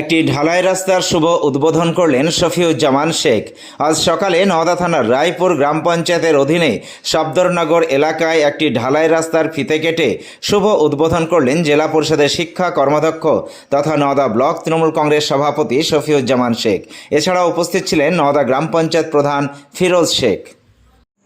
একটি ঢালাই রাস্তার শুভ উদ্বোধন করলেন শফিউজ্জামান শেখ। আজ সকালে নওদা থানার রায়পুর গ্রাম পঞ্চায়েতের অধীনে সবদরনগর এলাকায় একটি ঢালাই রাস্তার ফিতে কেটে শুভ উদ্বোধন করলেন জেলা পরিষদের শিক্ষা কর্মাধ্যক্ষ তথা নওদা ব্লক তৃণমূল কংগ্রেস সভাপতি শফিউজ্জামান শেখ। এছাড়া উপস্থিত ছিলেন নওদা গ্রাম পঞ্চায়েত প্রধান ফিরোজ শেখ।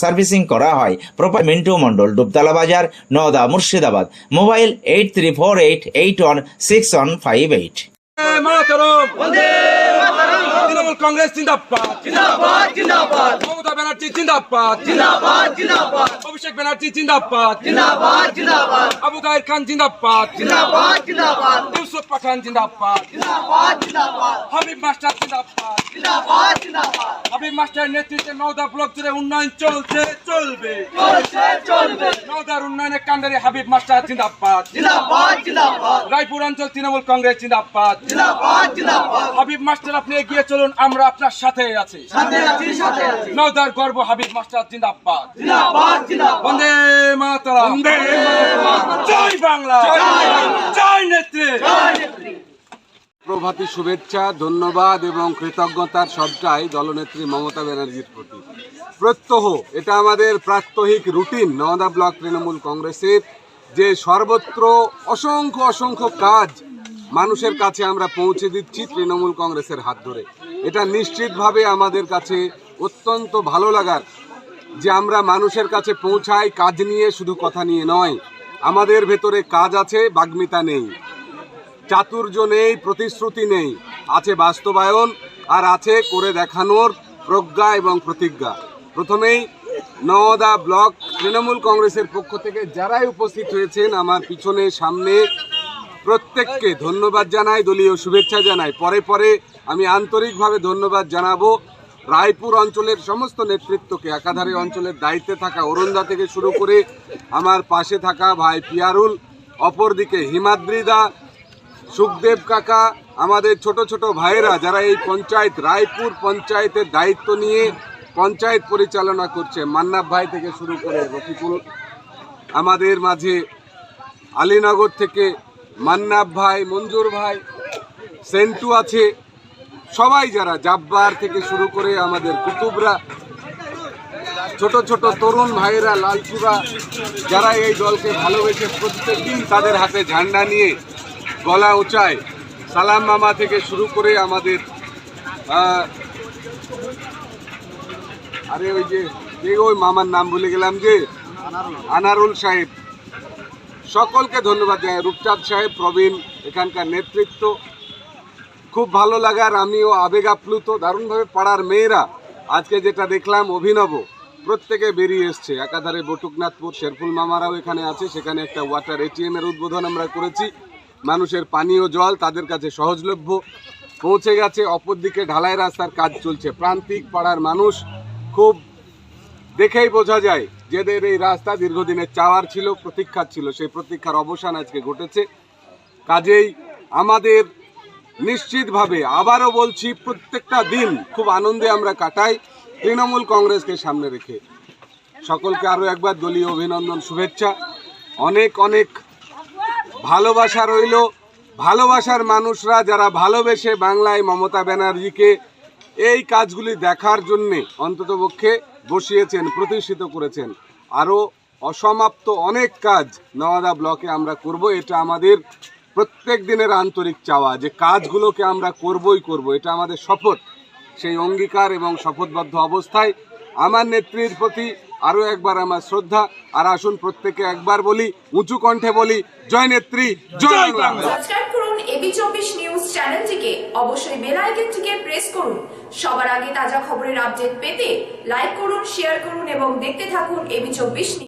সার্ভিসিং করা হয়। প্রপার মিন্টু মন্ডল ডুবতলা বাজার Nowda Murshidabad. Mobile eight three four eight eight one six one five eight. Trinamool Congress জিন্দাবাদ। জিন্দাবাদ জিন্দাবাদ। মমতা ব্যানার্জি জিন্দাবাদ। জিন্দাবাদ জিন্দাবাদ। অভিষেক ব্যানার্জি জিন্দাবাদ। জিন্দাবাদ জিন্দাবাদ। আবু তাহের খান জিন্দাবাদ। জিন্দাবাদ জিন্দাবাদ। ইউসুফ পাঠান জিন্দাবাদ জিন্দাবাদ জিন্দাবাদ হাবিব মাস্টার জিন্দাবাদ জিন্দাবাদ জিন্দাবাদ হাবিব মাস্টারের নেতৃত্বে নওদা ব্লক জুড়ে উন্নয়ন চলছে চলবে। নওদার উন্নয়নের কাণ্ডারে হাবিব মাস্টার জিন্দাবাদ। জিন্দাবাদ জিন্দাবাদ। রায়পুর অঞ্চল তৃণমূল কংগ্রেস জিন্দাবাদ। হাবিব মাস্টার আপনি এগিয়ে চলুন আমরা আপনার সাথে আছি। সাথে আছি সাথে আছি। নওদার গর্ব হাবিব মাস্টার জিন্দাবাদ। জিন্দাবাদ জিন্দাবাদ। বন্দে বন্দে জয় বাংলা। জয় নেত্রী প্রভাতী শুভেচ্ছা ধন্যবাদ এবং কৃতজ্ঞতার সবটাই দলনেত্রী মমতা ব্যানার্জির প্রতি। প্রত্যহ এটা আমাদের প্রাত্যহিক রুটিন নওদা ব্লক তৃণমূল কংগ্রেসের যে সর্বত্র অসংখ্য অসংখ্য কাজ মানুষের কাছে আমরা পৌঁছে দিচ্ছি তৃণমূল কংগ্রেসের হাত ধরে। এটা নিশ্চিতভাবে আমাদের কাছে অত্যন্ত ভালো লাগার যে আমরা মানুষের কাছে পৌঁছাই কাজ নিয়ে শুধু কথা নিয়ে নয়। আমাদের ভেতরে কাজ আছে বাগ্মিতা নেই। চাতুর্য নেই প্রতিশ্রুতি নেই আছে বাস্তবায়ন আর আছে করে দেখানোর প্রজ্ঞা এবং প্রতিজ্ঞা। প্রথমেই নওদা ব্লক তৃণমূল কংগ্রেসের পক্ষ থেকে যারাই উপস্থিত হয়েছেন, আমার পিছনে, সামনে প্রত্যেককে ধন্যবাদ জানাই, দলীয় শুভেচ্ছা জানাই। পরে পরে আমি আন্তরিকভাবে ধন্যবাদ জানাব রায়পুর অঞ্চলের সমস্ত নেতৃত্বকে। একাধারে অঞ্চলের দায়িত্বে থাকা অরুণদা থেকে শুরু করে আমার পাশে থাকা ভাই পিয়ারুল, অপরদিকে হিমাদ্রিদা সুখদেব কাকা, আমাদের ছোট ছোট ভাইয়েরা যারা এই পঞ্চায়েত, রায়পুর পঞ্চায়েতের দায়িত্ব নিয়ে পঞ্চায়েত পরিচালনা করছে, মান্নাব ভাই থেকে শুরু করে রফিকুল, আমাদের মাঝে আলীনগর থেকে মান্নাব ভাই, মঞ্জুর ভাই, সেন্টু আছে, সবাই যারা জাব্বার থেকে শুরু করে আমাদের কুতুবরা, ছোট ছোট তরুণ ভাইয়েরা, লালচুরা, যারা এই দলকে ভালোবেসে প্রত্যেক দিন তাদের হাতে ঝান্ডা নিয়ে গলা উঁচায়। সালাম মামা থেকে শুরু করে আমাদের আরে ওই যে ওই মামার নাম ভুলে গেলাম যে, আনারুল সাহেব। সকলকে ধন্যবাদ জানাই। রূপচাঁদ সাহেব, প্রবীণ, এখানকার নেতৃত্ব। খুব ভালো লাগার আমিও আবেগ আপ্লুত। দারুণভাবে পাড়ার মেয়েরা আজকে যেটা দেখলাম, অভিনব। প্রত্যেকে বেরিয়ে এসছে। একাধারে বটুকনাথপুর শেরফুল মামারাও এখানে আছে। সেখানে একটা ওয়াটার এটিএম এর উদ্বোধন আমরা করেছি। মানুষের পানীয় জল তাদের কাছে সহজলভ্য। পৌঁছে গেছে, অপরদিকে ঢালাই রাস্তার কাজ চলছে। প্রান্তিক পাড়ার মানুষ খুব দেখেই বোঝা যায়, যেদের এই রাস্তা দীর্ঘদিনের চাওয়ার ছিল, প্রতীক্ষার ছিল। সেই প্রতীক্ষার অবসান আজকে ঘটেছে। কাজেই আমাদের নিশ্চিতভাবে আবারও বলছি, প্রত্যেকটা দিন খুব আনন্দে আমরা কাটাই তৃণমূল কংগ্রেসকে সামনে রেখে। সকলকে আরও একবার দলীয় অভিনন্দন, শুভেচ্ছা। অনেক অনেক ভালোবাসা রইল। ভালোবাসার মানুষরা যারা ভালোবেসে বাংলায় মমতা ব্যানার্জিকে এই কাজগুলি দেখার জন্যে অন্ততপক্ষে বসিয়েছেন, প্রতিষ্ঠিত করেছেন। আরও অসমাপ্ত অনেক কাজ নওয়াদা ব্লকে আমরা করব, এটা আমাদের প্রত্যেক দিনের আন্তরিক চাওয়া যে কাজগুলোকে আমরা করবই করব, এটা আমাদের শপথ। সেই অঙ্গীকার এবং শপথবদ্ধ অবস্থায় আমার নেত্রীর প্রতি আরও একবার আমার শ্রদ্ধা আর আসুন প্রত্যেকে একবার বলি উঁচু কণ্ঠে বলি জয় নেত্রী জয় বাংলা। সাবস্ক্রাইব করুন এবি চব্বিশ নিউজ চ্যানেলটিকে। অবশ্যই বেল আইকনটিকে প্রেস করুন। সবার আগে তাজা খবরের আপডেট পেতে লাইক করুন শেয়ার করুন এবং দেখতে থাকুন এবি চব্বিশ